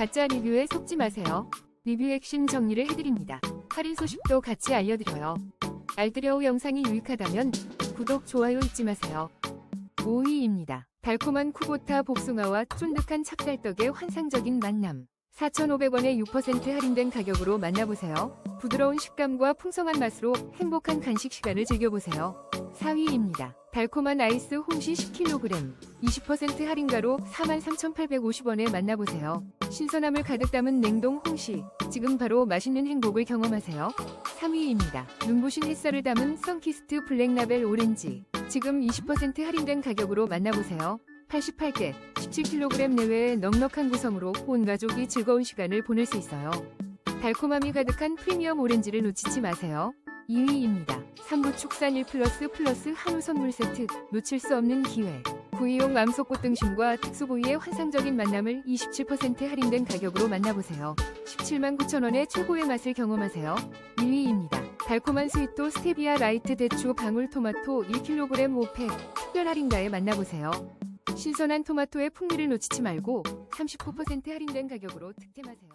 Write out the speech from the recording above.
가짜 리뷰에 속지 마세요. 리뷰 핵심 정리를 해드립니다. 할인 소식도 같이 알려드려요. 알뜰여우 영상이 유익하다면 구독, 좋아요 잊지 마세요. 5위입니다. 달콤한 쿠보타 복숭아와 쫀득한 찹쌀떡의 환상적인 만남. 4,500원에 6% 할인된 가격으로 만나보세요. 부드러운 식감과 풍성한 맛으로 행복한 간식 시간을 즐겨보세요. 4위입니다. 달콤한 아이스 홍시 10kg, 20% 할인가로 43,850원에 만나보세요. 신선함을 가득 담은 냉동 홍시, 지금 바로 맛있는 행복을 경험하세요. 3위입니다. 눈부신 햇살을 담은 선키스트 블랙라벨 오렌지, 지금 20% 할인된 가격으로 만나보세요. 88개, 17kg 내외의 넉넉한 구성으로 온 가족이 즐거운 시간을 보낼 수 있어요. 달콤함이 가득한 프리미엄 오렌지를 놓치지 마세요. 2위입니다. 삼부 축산 1 플러스 플러스 한우 선물 세트 놓칠 수 없는 기회. 구이용 암소꽃 등심과 특수부위의 환상적인 만남을 27% 할인된 가격으로 만나보세요. 17만 9천원의 최고의 맛을 경험하세요. 1위입니다. 달콤한 스위토 스테비아 라이트 대추 방울토마토 1kg 5팩 특별 할인가에 만나보세요. 신선한 토마토의 풍미를 놓치지 말고 39% 할인된 가격으로 득템하세요.